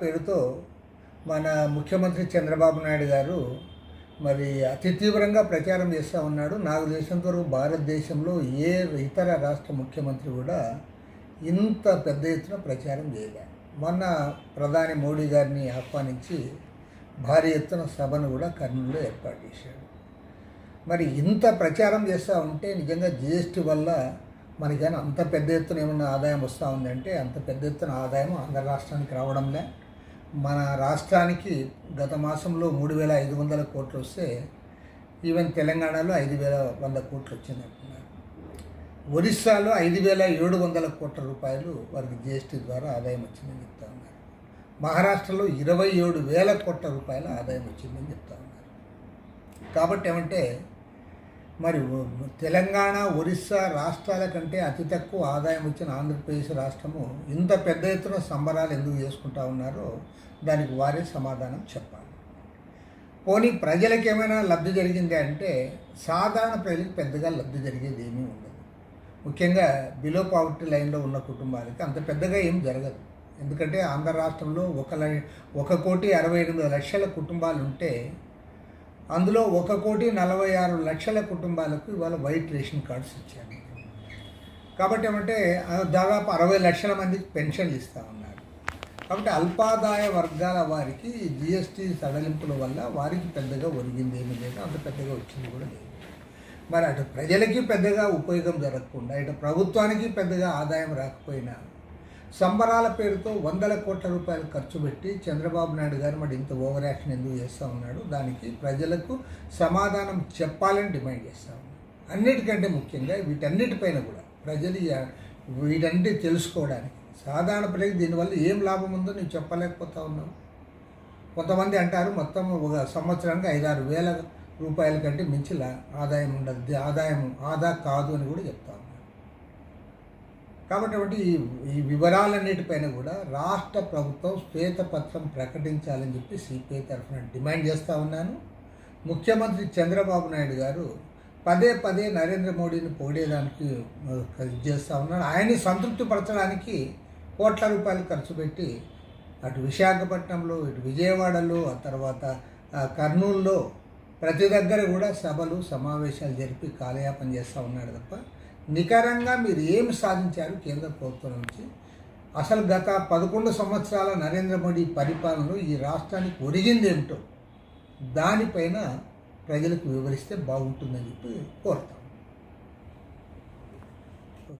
పేరుతో మన ముఖ్యమంత్రి చంద్రబాబు నాయుడు గారు మరి అతి తీవ్రంగా ప్రచారం చేస్తూ ఉన్నాడు. నాకు తెలిసినంత వరకు భారతదేశంలో ఏ ఇతర రాష్ట్ర ముఖ్యమంత్రి కూడా ఇంత పెద్ద ఎత్తున ప్రచారం చేయలే. మొన్న ప్రధాని మోడీ గారిని ఆహ్వానించి భారీ ఎత్తున సభను కూడా కర్నూలులో ఏర్పాటు చేశాడు. మరి ఇంత ప్రచారం చేస్తూ ఉంటే నిజంగా జిఎస్టీ వల్ల మనకైనా అంత పెద్ద ఎత్తున ఏమన్నా ఆదాయం వస్తూ ఉందంటే అంత పెద్ద ఎత్తున ఆదాయం ఆంధ్ర రాష్ట్రానికి రావడంలే. మన రాష్ట్రానికి గత మాసంలో మూడు వేల ఐదు వందల కోట్లు వస్తే ఈవెన్ తెలంగాణలో ఐదు వేల వంద కోట్లు వచ్చిందంటున్నారు ఒరిస్సాలో ఐదు వేల ఏడు వందల కోట్ల రూపాయలు వారికి జిఎస్టీ ద్వారా ఆదాయం వచ్చిందని చెప్తా ఉన్నారు. మహారాష్ట్రలో ఇరవై ఏడు వేల కోట్ల రూపాయల ఆదాయం వచ్చిందని చెప్తా ఉన్నారు. కాబట్టి ఏమంటే మరి తెలంగాణ ఒరిస్సా రాష్ట్రాల కంటే అతి తక్కువ ఆదాయం వచ్చిన ఆంధ్రప్రదేశ్ రాష్ట్రము ఇంత పెద్ద ఎత్తున సంబరాలు ఎందుకు చేసుకుంటా ఉన్నారో దానికి వారే సమాధానం చెప్పాలి. పోనీ ప్రజలకు ఏమైనా లబ్ధి జరిగింది అంటే సాధారణ ప్రజలకు పెద్దగా లబ్ధి జరిగేది ఏమీ ఉండదు. ముఖ్యంగా బిలో పావర్టీ లైన్లో ఉన్న కుటుంబాలకి అంత పెద్దగా ఏం జరగదు. ఎందుకంటే ఆంధ్ర రాష్ట్రంలో ఒక లై- ఒక కోటి అరవై ఎనిమిది లక్షల కుటుంబాలు ఉంటే అందులో ఒక కోటి నలభై ఆరు లక్షల కుటుంబాలకు ఇవాళ వైట్ రేషన్ కార్డ్స్ ఇచ్చారు. కాబట్టి ఏమంటే దాదాపు అరవై లక్షల మందికి పెన్షన్లు ఇస్తూ ఉన్నారు. కాబట్టి అల్పాదాయ వర్గాల వారికి జిఎస్టీ సడలింపుల వల్ల వారికి పెద్దగా ఒరిగింది ఏమీ లేదు అంత పెద్దగా వచ్చింది కూడా లేదు. మరి అటు ప్రజలకి పెద్దగా ఉపయోగం జరగకుండా ఇటు ప్రభుత్వానికి పెద్దగా ఆదాయం రాకపోయినా సంబరాల పేరుతో వందల కోట్ల రూపాయలు ఖర్చు పెట్టి చంద్రబాబు నాయుడు గారు మరి ఇంత ఓవర్ యాక్షన్ ఎందుకు చేస్తూ ఉన్నాడు? దానికి ప్రజలకు సమాధానం చెప్పాలని డిమాండ్ చేస్తూ ఉన్నాడు. అన్నిటికంటే ముఖ్యంగా వీటన్నిటిపైన కూడా ప్రజలు వీటన్నిటి తెలుసుకోవడానికి. సాధారణ ప్రజలకు దీనివల్ల ఏం లాభం ఉందో నేను చెప్పలేకపోతా ఉన్నావు. కొంతమంది అంటారు మొత్తం ఒక సంవత్సరానికి ఐదారు వేల రూపాయల కంటే మించి లా- ఆదాయం ఉండదు. ఆదాయం ఆదా కాదు అని కూడా చెప్తా కాబట్టి ఈ ఈ వివరాలన్నిటిపైన కూడా రాష్ట్ర ప్రభుత్వం శ్వేతపత్రం ప్రకటించాలని చెప్పి సిపిఐ తరఫున డిమాండ్ చేస్తూ ఉన్నాను. ముఖ్యమంత్రి చంద్రబాబు నాయుడు గారు పదే పదే నరేంద్ర మోడీని పోడేదానికి చేస్తూ ఉన్నాడు ఆయన్ని సంతృప్తిపరచడానికి కోట్ల రూపాయలు ఖర్చు పెట్టి అటు విశాఖపట్నంలో ఇటు విజయవాడలో ఆ తర్వాత కర్నూలులో ప్రతి దగ్గర కూడా సభలు సమావేశాలు జరిపి కాలయాపన చేస్తూ ఉన్నాడు తప్ప నికరంగా మీరు ఏమి సాధించారు కేంద్ర ప్రభుత్వం నుంచి? అసలు గత పదకొండు సంవత్సరాల నరేంద్ర మోడీ పరిపాలనలో ఈ రాష్ట్రానికి ఒరిగింది ఏమిటో దానిపైన ప్రజలకు వివరిస్తే బాగుంటుందని చెప్పి కోరుతాం.